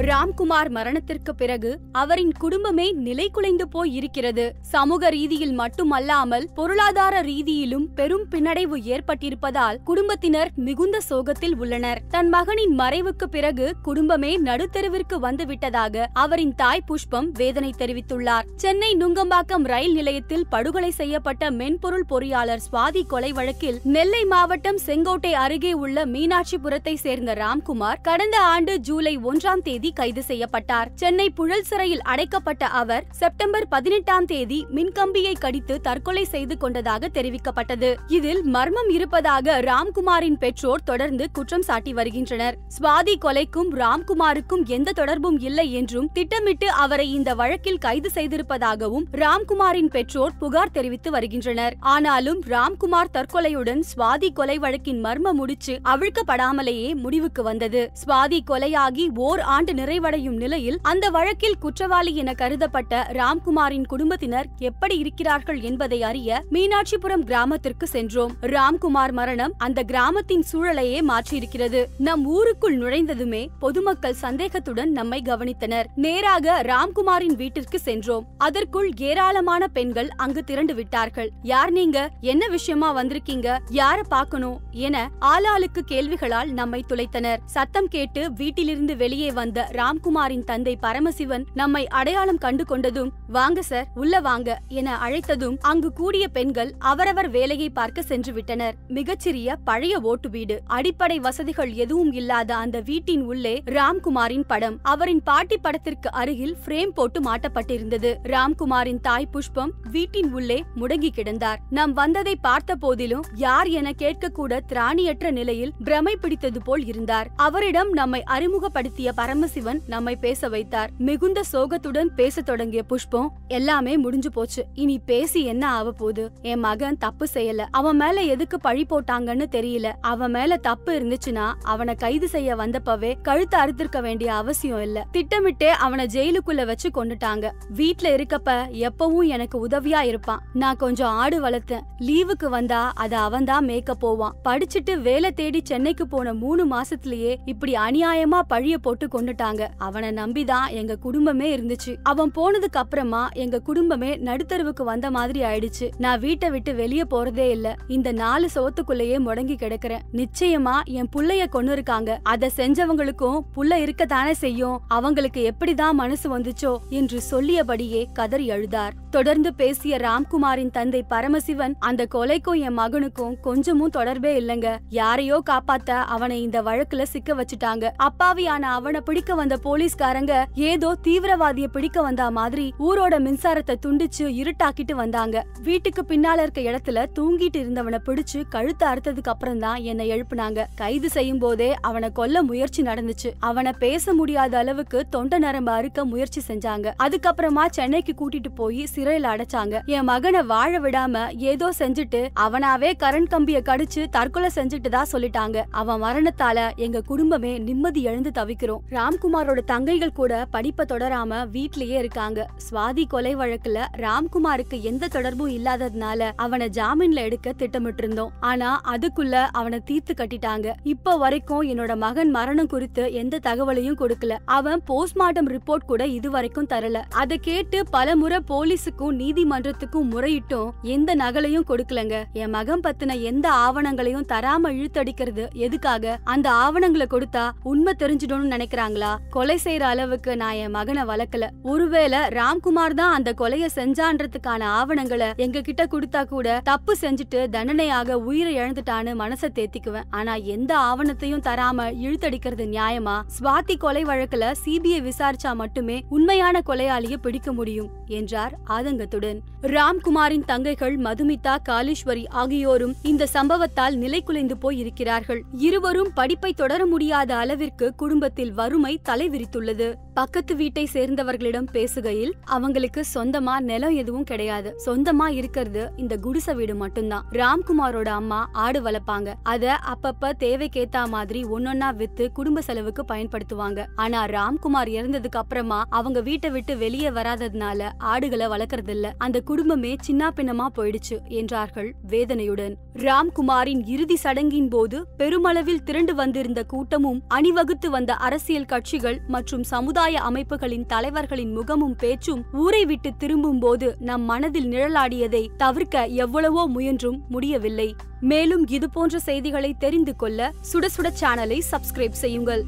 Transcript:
ராம்குமார் மரணத்திற்கு பிறகு அவரின் குடும்பமே நிலைகுலைந்து போய் இருக்கிறது. சமூக ரீதியில் மட்டுமல்லாமல் பொருளாதார ரீதியிலும் பெரும் பின்னடைவு ஏற்பட்டிருப்பதால் குடும்பத்தினர் மிகுந்த சோகத்தில் உள்ளனர். தன் மகனின் மறைவுக்கு பிறகு குடும்பமே நடுத்தெருவிற்கு வந்துவிட்டதாக அவரின் தாய் புஷ்பம் வேதனை தெரிவித்துள்ளார். சென்னை நுங்கம்பாக்கம் ரயில் நிலையத்தில் படுகொலை செய்யப்பட்ட மென்பொருள் பொறியாளர் சுவாதி கொலை வழக்கில் நெல்லை மாவட்டம் செங்கோட்டை அருகே உள்ள மீனாட்சிபுரத்தை சேர்ந்த ராம்குமார் கடந்த ஆண்டு ஜூலை ஒன்றாம் தேதி கைது செய்யப்பட்டார். சென்னை புழல் சிறையில் அடைக்கப்பட்ட அவர் செப்டம்பர் பதினெட்டாம் தேதி மின்கம்பியை கடித்து தற்கொலை செய்து கொண்டதாக தெரிவிக்கப்பட்டது. இதில் மர்மம் இருப்பதாக ராம்குமாரின் பெற்றோர் தொடர்ந்து குற்றம் சாட்டி வருகின்றனர். சுவாதி கொலைக்கும் ராம்குமாருக்கும் எந்த தொடர்பும் இல்லை என்றும் திட்டமிட்டு அவரை இந்த வழக்கில் கைது செய்திருப்பதாகவும் ராம்குமாரின் பெற்றோர் புகார் தெரிவித்து வருகின்றனர். ஆனாலும் ராம்குமார் தற்கொலையுடன் சுவாதி கொலை வழக்கின் மர்ம முடிச்சு அவிழ்க்கப்படாமலேயே முடிவுக்கு வந்தது. சுவாதி கொலையாகி ஓர் ஆண்டு நிறைவடையும் நிலையில் அந்த வழக்கில் குற்றவாளி என கருதப்பட்ட ராம்குமாரின் குடும்பத்தினர் எப்படி இருக்கிறார்கள் என்பதை அறிய மீனாட்சிபுரம் கிராமத்திற்கு சென்றோம். ராம்குமார் மரணம் அந்த கிராமத்தின் சூழலையே மாற்றியிருக்கிறது. நம் ஊருக்குள் நுழைந்ததுமே பொதுமக்கள் சந்தேகத்துடன் நம்மை கவனித்தனர். நேராக ராம்குமாரின் வீட்டிற்கு சென்றோம். அதற்குள் ஏராளமான பெண்கள் அங்கு திரண்டு விட்டார்கள் யார் நீங்க? என்ன விஷயமா வந்திருக்கீங்க? யார பார்க்கணும்? என ஆளாளுக்கு கேள்விகளால் நம்மை துளைத்தனர். சத்தம் கேட்டு வீட்டிலிருந்து வெளியே வந்த ராம்குமாரின் தந்தை பரமசிவன் நம்மை அடையாளம் கண்டு கொண்டதும் வாங்க சார் உள்ள வாங்க என அழைத்ததும் அங்கு கூடிய பெண்கள் அவரவர் வேலையை பார்க்க சென்று விட்டனர். மிகச்சிறிய பழைய ஓட்டு வீடு. அடிப்படை வசதிகள் எதுவும் இல்லாத அந்த வீட்டின் உள்ளே ராம்குமாரின் படம். அவரின் பாட்டி படத்திற்கு அருகில் பிரேம் போட்டு மாட்டப்பட்டிருந்தது. ராம்குமாரின் தாய் புஷ்பம் வீட்டின் உள்ளே முடங்கி கிடந்தார். நாம் வந்ததை பார்த்த போதிலும் யார் என கேட்கக்கூட திராணியற்ற நிலையில் பிரமை பிடித்தது போல் இருந்தார். அவரிடம் நம்மை அறிமுகப்படுத்திய பரமசிவன் நம்மை பேச வைத்தார். மிகுந்த சோகத்துடன் பேச தொடங்கிய புஷ்பம் எல்லாமே முடிஞ்சு போச்சு. இனி பேசி என்ன ஆக போகுது? என் மகன் தப்பு செய்யல. அவன் மேல எதுக்கு பழி போட்டாங்கன்னு தெரியல. அவன் மேல தப்பு இருந்துச்சுன்னா அவனை கைது செய்ய வந்தப்பவே கழுத்து அறுத்திருக்க வேண்டிய அவசியம் இல்ல. திட்டமிட்டே அவனை ஜெயிலுக்குள்ள வச்சு கொண்டுட்டாங்க. வீட்ல இருக்கப்ப எப்பவும் எனக்கு உதவியா இருப்பான். நான் கொஞ்சம் ஆடு வளர்த்தேன். லீவுக்கு வந்தா அத அவன் தான் மேய்க்க போவான். படிச்சுட்டு வேலை தேடி சென்னைக்கு போன மூணு மாசத்திலேயே இப்படி அநியாயமா பழிய போட்டு கொண்டுட்டான் கொண்டுட்டாங்க அவனை நம்பிதான் எங்க குடும்பமே இருந்துச்சு. அவன் போனதுக்கு அப்புறமா எங்க குடும்பமே நடுத்தருவுக்கு வந்த மாதிரி ஆயிடுச்சு. நான் வீட்டை விட்டு வெளிய போறதே இல்ல. இந்த நாலு சோத்துக்குள்ளேயே முடங்கி கிடக்குறேன். நிச்சயமா என் புள்ளைய கொண்டு இருக்காங்க. அத செஞ்சவங்களுக்கும் புள்ள இருக்கத்தானே செய்யும். அவங்களுக்கு எப்படிதான் மனசு வந்துச்சோ என்று சொல்லியபடியே கதறி அழுதார். தொடர்ந்து பேசிய ராம்குமாரின் தந்தை பரமசிவன் அந்த கொலைக்கும் என் மகனுக்கும் கொஞ்சமும் தொடர்பே இல்லங்க. யாரையோ காப்பாத்த அவனை இந்த வழக்குல சிக்க வச்சுட்டாங்க. அப்பாவியான அவனை பிடிக்க வந்த போலீஸ்காரங்க ஏதோ தீவிரவாதிய பிடிக்க வந்தா மாதிரி ஊரோட மின்சாரத்தை துண்டிச்சு இருட்டாக்கிட்டு வந்தாங்க. வீட்டுக்கு பின்னால இருக்க இடத்துல தூங்கிட்டு இருந்தவனை பிடிச்சு கழுத்து அறுத்ததுக்கு அப்புறம் தான் என்னை எழுப்புனாங்க. கைது செய்யும் போதே அவனை கொல்ல முயற்சி நடந்துச்சு. அவனை பேச முடியாத அளவுக்கு தொண்டை நரம்பு அறுக்க முயற்சி செஞ்சாங்க. அதுக்கப்புறமா சென்னைக்கு கூட்டிட்டு போய் சிறையில அடைச்சாங்க. என் மகனை வாழ விடாம ஏதோ செஞ்சுட்டு அவனாவே கரண்ட் கம்பிய கடிச்சு தற்கொலை செஞ்சுட்டு தான் சொல்லிட்டாங்க. அவன் மரணத்தால எங்க குடும்பமே நிம்மதி எழுந்து தவிக்கிறோம். ராம்குமாரோட தங்கைகள் கூட படிப்பை தொடராம வீட்லயே இருக்காங்க. சுவாதி கொலை வழக்குல ராம்குமாருக்கு எந்த தொடர்பும் இல்லாததுனால அவனை ஜாமீன்ல எடுக்க திட்டமிட்டு இருந்தோம் ஆனா அதுக்குள்ள அவனை தீர்த்து கட்டிட்டாங்க. இப்ப வரைக்கும் என்னோட மகன் மரணம் குறித்து எந்த தகவலையும் கொடுக்கல. அவன் போஸ்ட்மார்ட்டம் ரிப்போர்ட் கூட இதுவரைக்கும் தரல. அதை கேட்டு பல முறை போலீஸுக்கும் நீதிமன்றத்துக்கும் முறையிட்டும் எந்த நகலையும் கொடுக்கலங்க. என் மகன் பத்தின எந்த ஆவணங்களையும் தராம இழுத்தடிக்கிறது எதுக்காக? அந்த ஆவணங்களை கொடுத்தா உண்மை தெரிஞ்சிடும்னு நினைக்கிறாங்களா? பாத்தீங்களா கொலை செய்யற அளவுக்கு நான் என் மகனை வளர்க்கல. ஒருவேளை ராம்குமார் தான் அந்த கொலைய செஞ்சான்றதுக்கான ஆவணங்களை எங்க கிட்ட கொடுத்தா கூட தப்பு செஞ்சுட்டு தண்டனையாக உயிரை இழந்துட்டான்னு மனசை தேத்திக்குவேன். ஆனா எந்த ஆவணத்தையும் தராம இழுத்தடிக்கிறது நியாயமா? சுவாதி கொலை வழக்குல சிபிஐ விசாரிச்சா மட்டுமே உண்மையான கொலையாளிய பிடிக்க முடியும் என்றார் ஆதங்கத்துடன். ராம்குமாரின் தங்கைகள் மதுமிதா காலீஸ்வரி ஆகியோரும் இந்த சம்பவத்தால் நிலை குலைந்து போய் இருக்கிறார்கள். இருவரும் படிப்பை தொடர முடியாத அளவிற்கு குடும்பத்தில் வறுமை தலைவிரித்துள்ளது. பக்கத்து வீட்டை சேர்ந்தவர்களிடம் பேசுகையில் அவங்களுக்கு சொந்தமா நிலம் எதுவும் கிடையாது. சொந்தமா இருக்கிறது இந்த குடிசை வீடு மட்டும்தான். ராம்குமாரோட அம்மா ஆடு வளர்ப்பாங்க. அத அப்பப்ப தேவைக்கேத்தா மாதிரி ஒன்னொன்னா வித்து குடும்ப செலவுக்கு பயன்படுத்துவாங்க. ஆனா ராம்குமார் இறந்ததுக்கு அப்புறமா அவங்க வீட்டை விட்டு வெளியே வராததுனால ஆடுகளை வளர்க்கறது இல்ல அந்த குடும்பமே சின்ன பின்னமா போயிடுச்சு என்றார்கள் வேதனையுடன். ராம்குமாரின் இறுதி சடங்கின் போது பெருமளவில் திரண்டு வந்திருந்த கூட்டமும் அணிவகுத்து வந்த அரசியல் கட்சி கட்சிகள் மற்றும் சமுதாய அமைப்புகளின் தலைவர்களின் முகமும் பேச்சும் ஊரை விட்டு திரும்பும் போது நம் மனதில் நிழலாடியதை தவிர்க்க எவ்வளவோ முயன்றும் முடியவில்லை. மேலும் இதுபோன்ற செய்திகளை தெரிந்து கொள்ள சுட சுட சேனலை சப்ஸ்கிரைப் செய்யுங்கள்.